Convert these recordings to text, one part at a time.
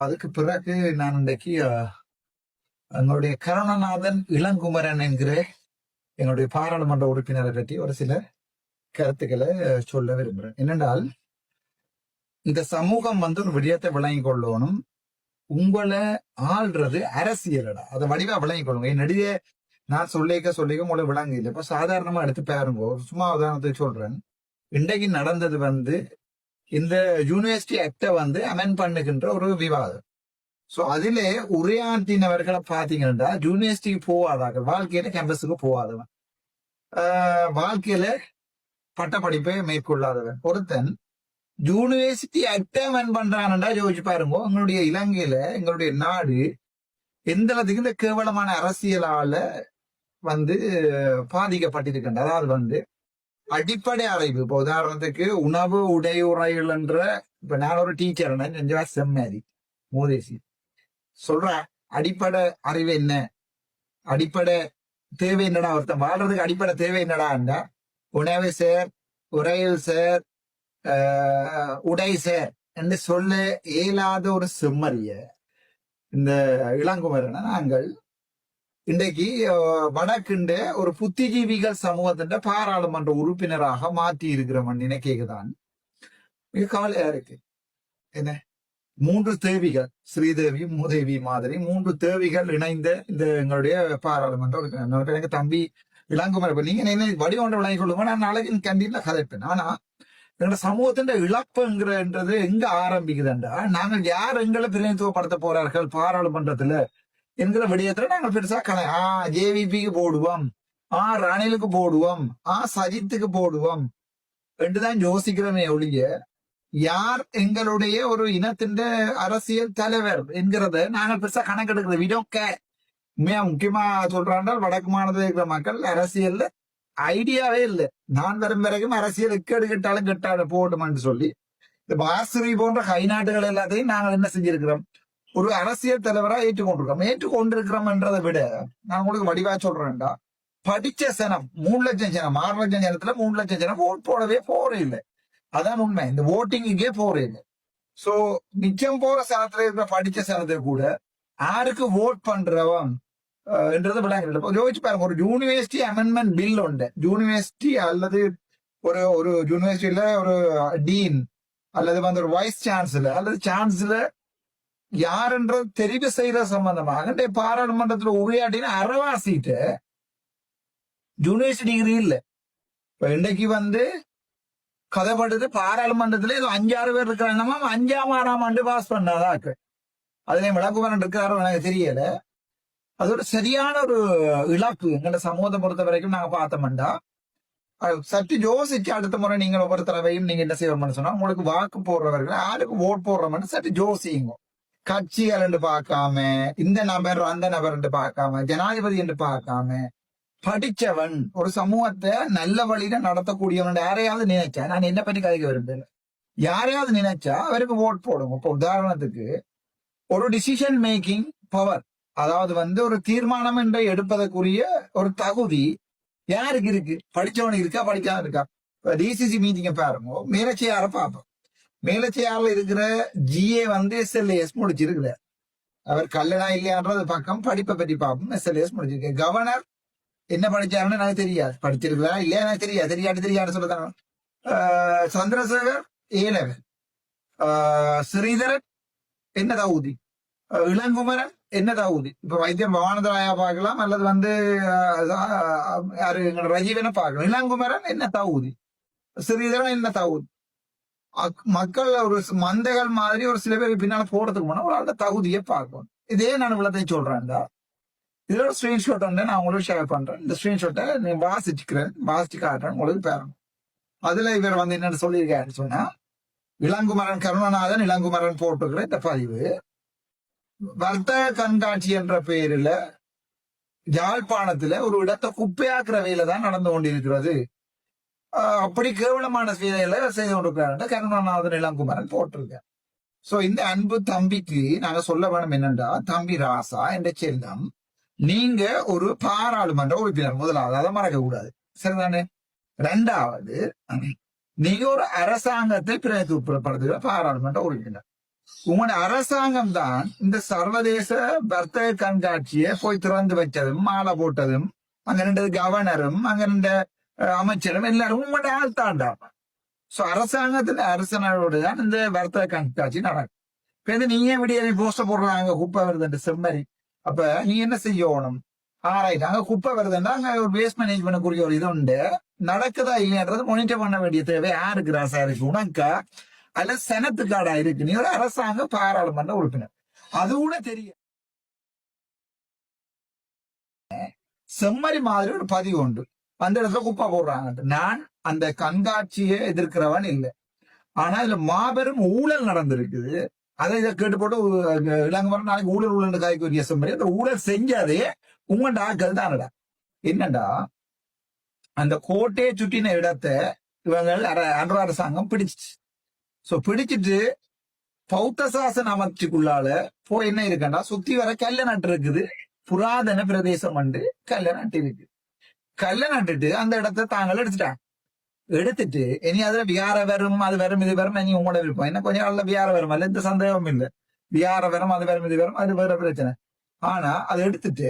அதுக்கு பிறகு நான் இன்றைக்கு என்னுடைய எங்களுடைய கருணநாதன் இளங்குமரன் என்கிற என்னுடைய பாராளுமன்ற உறுப்பினரை பற்றி ஒரு சில கருத்துக்களை சொல்ல விரும்புகிறேன் என்னென்றால் இந்த சமூகம் வந்து ஒரு விடயத்தை விளங்கி கொள்ளணும். உங்களை ஆள்றது அரசியலடா. அதை வடிவா விளங்கி கொள்ளுங்க. என்னடியே நான் சொல்லிக்க சொல்லிக்க உங்களை விளங்க இல்லை. இப்ப சாதாரணமா எடுத்து பாருங்க. சும்மா உதாரணத்துக்கு சொல்றேன். இன்றைக்கு நடந்தது வந்து இந்த யூனிவர்சிட்டி ஆக்டை வந்து அமெண்ட் பண்ணுகின்ற ஒரு விவாதம். ஸோ அதிலே உரையாற்றினவர்களை பார்த்தீங்கன்னா யூனிவர்சிட்டிக்கு போகாதார்கள் வாழ்க்கையில கேம்பஸுக்கு போகாதவன் வாழ்க்கையில பட்டப்படிப்பை மேற்கொள்ளாதவன். ஒருத்தன் யூனிவர்சிட்டி ஆக்டை அமெண்ட் பண்றான்டா யோசிச்சு பாருங்க. எங்களுடைய இலங்கையில எங்களுடைய நாடு எந்த அளவுக்கு இந்த கேவலமான அரசியலால வந்து பாதிக்கப்பட்டிருக்கின்ற அதாவது வந்து அடிப்படை அறிவு. இப்போ உதாரணத்துக்கு உணவு உடை உரைகள் என்ற இப்ப நான் ஒரு டீச்சர் நெஞ்சவா செம்மதி மூதேசி. சொல்றேன் அடிப்படை அறிவு என்ன? அடிப்படை தேவை என்னடா? ஒருத்தன் வாழ்றதுக்கு அடிப்படை தேவை என்னடா உணவு சார் உரையில் சார் ஆஹ், உடை சேர் என்று சொல்ல இயலாத ஒரு செம்மறிய. இந்த இளங்குமரன நாங்கள் இன்றைக்கு அஹ், ஒரு புத்திஜீவிகள் சமூகத்தின் பாராளுமன்ற உறுப்பினராக மாற்றி இருக்கிறவன் நினைக்கதான் மிக கவலையா இருக்கு. என்ன? மூன்று தேவிகள் ஸ்ரீதேவி மூதேவி மாதிரி மூன்று தேவிகள் இணைந்த இந்த எங்களுடைய பாராளுமன்ற எனக்கு தம்பி இளங்குமரன் நீங்க என்ன வடிவொன்றை விளங்கி கொள்ளுங்க. நான் நாளைக்கு கண்டிப்பா கதைப்பேன். ஆனா எங்களோட சமூகத்தின் இழப்புங்கிறன்றது எங்க ஆரம்பிக்குதுன்றா? நாங்கள் யார் எங்களை பிரதிநிதித்துவப்படுத்த போறார்கள் பாராளுமன்றத்துல? என்கிற விடயத்துல நாங்கள் பெருசா கண ஆ ஜேவிபிக்கு போடுவோம். ஆ ரணிலுக்கு போடுவோம். ஆ சஜித்துக்கு போடுவோம். என்றுதான் யோசிக்கிறோமே ஒழிய யார் எங்களுடைய ஒரு இனத்தின் அரசியல் தலைவர் என்கிறத நாங்கள் பெருசா கணக்கெடுக்கிறது விடோக்க உண்மையா முக்கியமா சொல்றாண்டால் வடக்கு மாநிலத்தில் இருக்கிற மக்கள் அரசியல்ல ஐடியாவே இல்லை. நான் வரும் வரைக்கும் அரசியல் எக்கேடு கெட்டாலும் கெட்டாடு போடுமான்னு சொல்லி இந்த பாசுரி போன்ற கை நாட்டுகள் எல்லாத்தையும் நாங்கள் என்ன செஞ்சிருக்கிறோம்? ஒரு அரசியல் தலைவரா ஏற்றுக்கொண்டிருக்கிறோம். ஏற்றுக்கொண்டிருக்கிறோம்ன்றதை விட நான் உங்களுக்கு வடிவா சொல்றேன்டா. படிச்ச சனம் மூணு லட்சம் ஜனம் ஆறு லட்சம் ஜனத்துல மூணு லட்சம் ஜனம் ஓட் போடவே போறே இல்லை. அதான் உண்மை. இந்த ஓட்டிங்குக்கே போறே இல்லை. சோ மிச்சம் போற சனத்துல இருக்கிற படிச்ச சனத்தை கூட யாருக்கு ஓட் பண்றவன் அஹ், விளங்குறது யோசிச்சு பாருங்க. ஒரு யூனிவர்சிட்டி அமெண்ட்மெண்ட் பில் உண்டு. யூனிவர்சிட்டி அல்லது ஒரு ஒரு யூனிவர்சிட்டியில ஒரு டீன் அல்லது வந்து ஒரு வைஸ் சான்சலர் அல்லது சான்சலர் யாருன்றது தெரிவு செய்யற சம்பந்தமாக. பாராளுமன்றத்தில் பாராளுமன்றத்துல உரையாடின அறவாசிட்டு யூனிவர்சிட்டி டிகிரி இல்ல. இப்ப இன்னைக்கு வந்து கதைப்படுது பாராளுமன்றத்துல ஏதோ அஞ்சாறு பேர் இருக்கிறாங்க. அஞ்சாம் ஆறாம் ஆண்டு பாஸ் பண்ணாதான் இருக்கு. அதுல விளக்குமரன் இருக்காரோ எனக்கு தெரியல. அது ஒரு சரியான ஒரு இழப்பு எங்களோட சமூகத்தை பொறுத்த வரைக்கும் நாங்க பார்த்தோம்டா சற்று யோசிச்சு அடுத்த முறை நீங்கள் ஒவ்வொரு தடவையும் நீங்க என்ன செய்வோம்னு சொன்னா உங்களுக்கு வாக்கு போடுறவர்கள் யாருக்கு ஓட் போடுறோம்னு சற்று யோசியுங்க. கட்சிகள் என்று பார்க்காம இந்த நபர் அந்த நபர் என்று பார்க்காம ஜனாதிபதி என்று பார்க்காம படிச்சவன் ஒரு சமூகத்தை நல்ல வழியில நடத்தக்கூடியவன் யாரையாவது நினைச்சா நான் என்ன பற்றி கதைக்க விரும்பல யாரையாவது நினைச்சா அவருக்கு ஓட் போடுங்க. இப்போ உதாரணத்துக்கு ஒரு டிசிஷன் மேக்கிங் பவர் அதாவது வந்து ஒரு தீர்மானம் என்று எடுப்பதற்குரிய ஒரு தகுதி யாருக்கு இருக்கு? படிச்சவனுக்கு இருக்கா படிக்காம இருக்கா? டிசிசி மீட்டிங்க பாருங்க மேலச்சையார பார்ப்போம். மேலச்சையாறுல இருக்கிற ஜிஏ வந்து எஸ்எல்ஏஎஸ் முடிச்சிருக்கிறார். அவர் கல்லடா இல்லையான்றது பக்கம் படிப்பை பற்றி பார்ப்போம். எஸ்எல்ஏஎஸ் முடிச்சிருக்கேன் கவர்னர் என்ன படிச்சாருன்னு எனக்கு தெரியாது. படிச்சிருக்கிறா இல்லையா எனக்கு தெரியாது. தெரியாது தெரியாது சொல்லதான் சந்திரசேகர் ஏ லெவல் ஸ்ரீதரன் என்ன தகுதி? இளங்குமரன் என்ன தகுதி? இப்ப வைத்தியம் பவானந்தராயா பார்க்கலாம். அல்லது வந்து யாரு? எங்களோட ரஜீவனை பார்க்கலாம். இளங்குமரன் என்ன தகுதி? ஸ்ரீதரன் என்ன தகுதி? மக்கள் ஒரு மந்தைகள் மாதிரி ஒரு சில பேருக்கு பின்னால போறதுக்கு போனா ஒரு ஆளோட தகுதியை பார்க்கணும். இதே நான் இவ்வளத்தையும் சொல்றேன்டா இதுல ஒரு ஸ்கிரீன்ஷாட் வந்து நான் உங்களுக்கு ஷேர் பண்றேன். இந்த ஸ்கிரீன்ஷாட்டை நீ வாசிச்சுக்கிறேன் வாசிச்சு காட்டுறேன் உங்களுக்கு பேரணும் அதுல இவர் வந்து என்னன்னு சொல்லியிருக்காருன்னு சொன்னா இளங்குமரன் கருணநாதன் இளங்குமரன் போட்டுக்கிற இந்த பதிவு வர்த்தக கண்காட்சி என்ற பெயரில் யாழ்ப்பாணத்துல ஒரு இடத்தை குப்பையாக்குற வேலை தான் நடந்து கொண்டிருக்கிறது. அப்படி கேவலமான வேலையில செய்து கொண்டிருக்கிறார் கருணாநாதன் இளங்குமரன் போட்டிருக்கார். சோ இந்த அன்பு தம்பிக்கு நாங்க சொல்ல வேணும் என்னண்டா தம்பி ராசா என்ற செல்லம் நீங்க ஒரு பாராளுமன்ற உறுப்பினர் முதலாவது அதை மறக்க கூடாது. சரிதானே? ரெண்டாவது நீங்க ஒரு அரசாங்கத்தை பிரதிநிதித்துவப்படுத்துகிற பாராளுமன்ற உறுப்பினர். உங்களோட அரசாங்கம் தான் இந்த சர்வதேச வர்த்தக கண்காட்சியை போய் திறந்து வச்சதும் மாலை போட்டதும் அங்க ரெண்டு கவர்னரும் அங்க ரெண்டு அமைச்சரும் எல்லாரும் உங்களோட ஆள் சோ அரசாங்கத்துல அரசனோடு தான் இந்த வர்த்தக கண்காட்சி நடக்கும். இப்ப இது நீங்க விடிய போஸ்டர் போடுறாங்க குப்பை வருதுன்ற செம்மறி. அப்ப நீ என்ன செய்யணும்? ஆராய்ச்சி அங்க குப்பை வருதுன்னா அங்க ஒரு வேஸ்ட் மேனேஜ்மெண்ட் குறிய ஒரு இது உண்டு நடக்குதா இல்லையன்றது மொனிட்டர் பண்ண வேண்டிய தேவை யாருக்கு ராசா இருக்கு உனக்கா? அல்ல செனத்துக்காடா இருக்கு. நீ ஒரு அரசாங்க பாராளுமன்ற உறுப்பினர். அது கூட தெரியும். செம்மறி மாதிரி ஒரு பதிவு உண்டு. அந்த இடத்துல குப்பா போடுறாங்க. நான் அந்த கண்காட்சியை எதிர்க்கிறவன் இல்லை. ஆனா இதுல மாபெரும் ஊழல் நடந்திருக்குது. அதை இதை கேட்டு போட்டு அஹ், இளங்கமரம் நாளைக்கு ஊழல் ஊழல் காய்க்கு ஒரு செம்மறி அந்த ஊழல் செஞ்சதே உங்கள்ட ஆக்கள் தானடா என்னடா அந்த கோட்டையை சுற்றின இடத்தை இவங்க அர- அன்ற அரசாங்கம் பிடிச்சிச்சு. சோ பிடிச்சிட்டு பௌத்த சாசன அமைச்சுக்குள்ளால போய் என்ன இருக்குன்னா சுத்தி வர கல்ல நட்டு இருக்குது. புராதன பிரதேசம் வந்து கல்ல நட்டு இருக்கு கல்ல நட்டுட்டு அந்த இடத்த தாங்கள் எடுத்துட்டாங்க. எடுத்துட்டு இனி அதுல வியார வரும் அது வரும் இது வரும் இனி உங்களோட விருப்பம். என்ன கொஞ்ச நாள்ல வியார வரும் அல்ல எந்த சந்தேகமும் இல்லை. வியார வரும் அது வரும் இது வரும் அது வேற பிரச்சனை. ஆனா அதை எடுத்துட்டு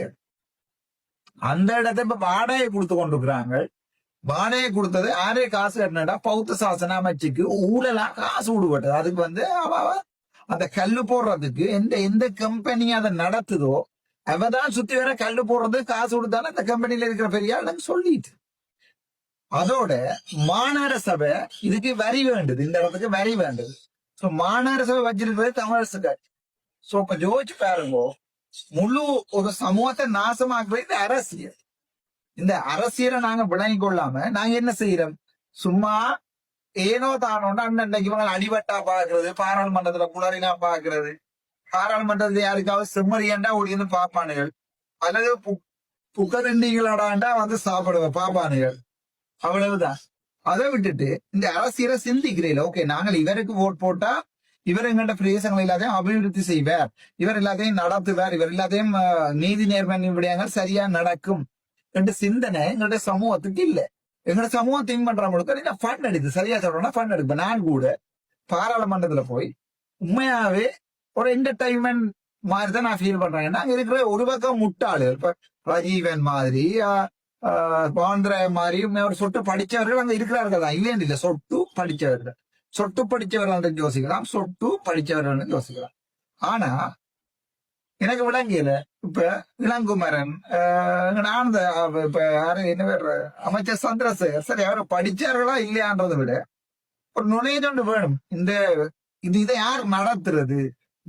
அந்த இடத்த இப்ப வாடகை கொடுத்து கொண்டிருக்கிறாங்க. வாடகை கொடுத்தது ஆரே காசு கட்டினடா பௌத்த சாசன அமைச்சுக்கு ஊழலா காசு விடுபட்டது அதுக்கு வந்து அவ அந்த கல்லு போடுறதுக்கு எந்த எந்த கம்பெனி அதை நடத்துதோ அவதான் சுத்தி வர கல்லு போடுறது காசு கொடுத்தாலும் அந்த கம்பெனியில இருக்கிற பெரிய ஆளுங்க சொல்லிட்டு. அதோட மாநகர சபை இதுக்கு வரி வேண்டுது இந்த இடத்துக்கு வரி வேண்டுது. சோ மாநகர சபை வச்சிருக்கிறது தமிழரசு கட்சி. சோ இப்ப ஜோதிச்சு பாருங்க முழு ஒரு சமூகத்தை நாசமாக்குறது இந்த அரசியல். இந்த அரசியலை நாங்க விளங்கி கொள்ளாம நாங்க என்ன செய்யறோம்? சும்மா ஏனோ தானோன்னு அண்ணன் இன்னைக்கு அடிபட்டா பாக்குறது பாராளுமன்றத்துல குளறினா பாக்குறது பாராளுமன்றத்துல யாருக்காவது செம்மறியாண்டா ஒளிந்து பாப்பானுகள் அல்லது பு- புக்கதண்டிகளாடாண்டா வந்து சாப்பிடுவேன் பாப்பானுகள் அவ்வளவுதான். அதை விட்டுட்டு இந்த அரசியலை சிந்திக்கிறீங்களா ஓகே நாங்கள் இவருக்கு ஓட் போட்டா இவர் எங்கள்ட பிரதேசங்கள் எல்லாத்தையும் அபிவிருத்தி செய்வார். இவர் எல்லாத்தையும் நடத்துவார். இவர் எல்லாத்தையும் நீதி நேர்மை விடயங்கள் சரியா நடக்கும் என்ற சிந்தனை எங்களுடைய சமூகத்துக்கு இல்ல. எங்களோட சமூகம் திங்க் பண்ற முழுக்க நீங்க ஃபண்ட் எடுக்குது சரியா சொல்றோம்னா ஃபண்ட் எடுப்பேன். நான் கூட பாராளுமன்றத்துல போய் உண்மையாவே ஒரு என்டர்டைன்மெண்ட் மாதிரி தான் நான் ஃபீல் பண்றேன். நாங்க இருக்கிற ஒரு பக்கம் முட்டாளு இப்ப ரஜீவன் மாதிரி ஆஹ், ஆஹ், பாந்திர மாதிரி ஒரு சொட்டு படிச்சவர்கள் அங்க இருக்கிறார்கள். தான் இல்லைன்னு இல்ல. சொட்டு படிச்சவர்கள். சொட்டு படிச்சவர்கள் யோசிக்கலாம். சொட்டு படிச்சவர்கள் யோசிக்கலாம். ஆனா எனக்கு விளங்கியல இப்ப இளங்குமரன் ஆஹ், இப்ப யாரு என்ன பேர் அமைச்சர் சந்திரசேகர் சரி அவர் படிச்சார்களா இல்லையான்றதை விட ஒரு நுழைவு வேணும். இந்த இது இதை யார் நடத்துறது?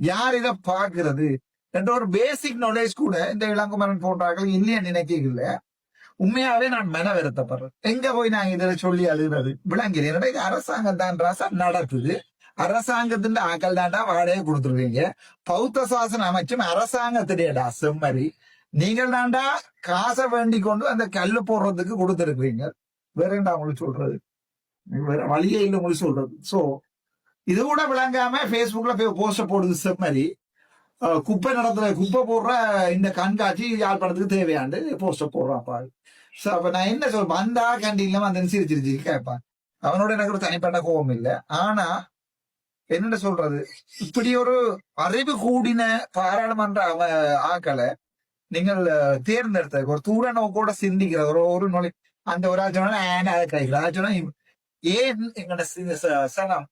யார் இதை பார்க்கிறது? என்ற ஒரு பேசிக் நாலேஜ் கூட இந்த இளங்குமரன் போன்றார்கள் இல்லையா நினைக்கல உண்மையாவே நான் மன வருத்தப்படுறேன் எங்க போய் நாங்க இதில் சொல்லி அழுகிறது? விளங்கல என்னடா இது அரசாங்கம் தான் ராசா நடத்துது அரசாங்கத்தின் ஆக்கள் தாண்டா வாடகை கொடுத்துருவீங்க. பௌத்த சாசன அமைச்சும் அரசாங்கத்திடையடா செம்மறி. நீங்கள் தாண்டா காசை வேண்டி கொண்டு அந்த கல்லு போடுறதுக்கு கொடுத்துருக்கீங்க வேற என்ன உங்களுக்கு சொல்றது? வேற வழியே இல்லை உங்களுக்கு சொல்றது. சோ இது கூட விளங்காம ஃபேஸ்புக்ல போய் போஸ்டர் போடுது செம்மறி மாதிரி குப்பை நடத்துற குப்பை போடுற இந்த கண்காட்சி யாழ்ப்பாணத்துக்கு தேவையாண்டு போஸ்டர் போடுறான் பாரு சோ அப்ப நான் என்ன சொல்றேன் வந்தா கண்டியில வந்து சிரிச்சிருச்சு கேட்பான் அவனோட எனக்கு ஒரு தனிப்பட்ட கோபம் இல்லை. ஆனா என்னென்ன சொல்றது? இப்படி ஒரு அறிவு கூடின பாராளுமன்ற அவ- ஆக்களை நீங்கள் அஹ், தேர்ந்தெடுத்த ஒரு தூர நோக்கோட சிந்திக்கிற ஒரு ஒரு நொழி அந்த ஒரு ஆள் சொன்னா "ஆனா, அதை கிடைக்கல சொன்னா ஏன் எங்கட சி- சனம்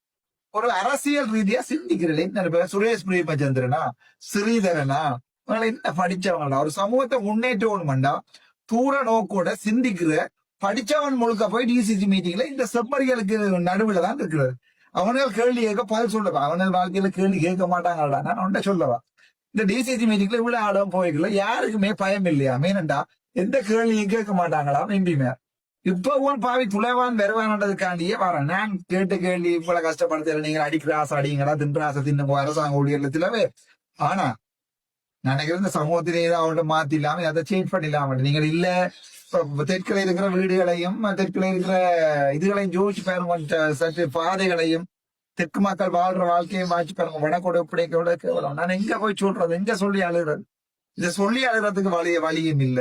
ஒரு அரசியல் ரீதியா சிந்திக்கிறீர்கள் என்ன பேர் சுரேஷ் பிரேமச்சந்திரனா ஸ்ரீதரனா? என்ன படிச்சவங்களா ஒரு சமூகத்தை முன்னேற்றணும்டா தூர நோக்கோட சிந்திக்கிற படிச்சவன் முழுக்க போய் டிசிசி மீட்டிங்ல இந்த செம்மறிகளுக்கு நடுவில் தான் இருக்கிறது அவனால் கேள்வி கேட்க பதில் சொல்லவா? அவனால் வாழ்க்கையில கேள்வி கேட்க மாட்டாங்கடா நான் உன்ட சொல்லவா? இந்த டிசிசி மீட்டிங்ல இவ்வளவு ஆளும் போய்க்கல. யாருக்குமே பயம் இல்லையா? மீனண்டா எந்த கேள்வியும் கேட்க மாட்டாங்களா எம்பிமே உன் பாவி துளைவான் வருவான்றதுக்காண்டியே வரேன். நான் கேட்டு கேள்வி இவ்வளவு கஷ்டப்படுத்தல நீங்க அடிக்கிற ஆசை அடிங்கடா தின்ற ஆசை தின்னுங்க அரசாங்க ஊழியர்ல திலவே ஆனா நான் நினைக்கிறேன் இந்த சமூகத்திலே ஏதாவது மாத்தி இல்லாம அதை சேஞ்ச் பண்ணிடலாம் நீங்கள் இல்ல இப்ப தெற்கில இருக்கிற வீடுகளையும் தெற்கில இருக்கிற இதுகளையும் ஜோதிச்சு பாருங்க சற்று பாதைகளையும். தெற்கு மக்கள் வாழ்ற வாழ்க்கையும் வாட்சி பாருங்க வடக்கோட இப்படி கேவலம் நான் எங்க போய் சொல்றது? எங்க சொல்லி அழுகிறது? இதை சொல்லி அழுகிறதுக்கு வழி வழியும் இல்ல.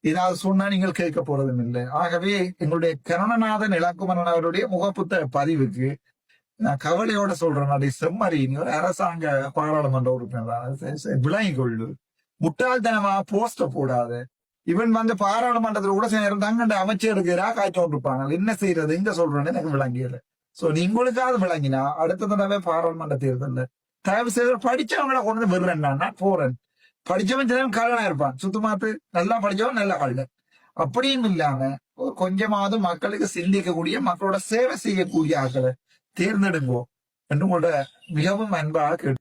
ஏதாவது சொன்னா நீங்கள் கேட்க போறதும் இல்லை. ஆகவே எங்களுடைய கருணநாதன் இலக்குமரன் அவருடைய முகப்புத்த பதிவுக்கு நான் கவலையோட சொல்றேன். அது செம்மறி அரசாங்க பாராளுமன்ற உறுப்பினர்? விளங்கி கொள்ளு. முட்டாள்தனமா போஸ்ட போடாத. இவன் வந்து பாராளுமன்றத்தில் கூட சேரம். தங்கண்ட அமைச்சருக்கு எதிராக இருப்பாங்க என்ன செய்யறது? எங்க சொல்றேன்னு எனக்கு விளங்கியல சோ நீங்களுக்காவது விளங்கினா அடுத்த தடவை பாராளுமன்ற தேர்தல்ல தயவு செய்து படிச்சவங்களை கொண்டு வந்து விடுறேன் நான் போறேன். படிச்சவன் சிலவன் கல்லனா இருப்பான். சுத்தமாத்து நல்லா படிச்சவன் நல்ல கல்லன் அப்படியும் இல்லாம கொஞ்சமாவது மக்களுக்கு சிந்திக்கக்கூடிய மக்களோட சேவை செய்யக்கூடிய ஆட்களை தேர்ந்தெடுங்கோ. என்று உங்களோட மிகவும் அன்பாக கேட்டு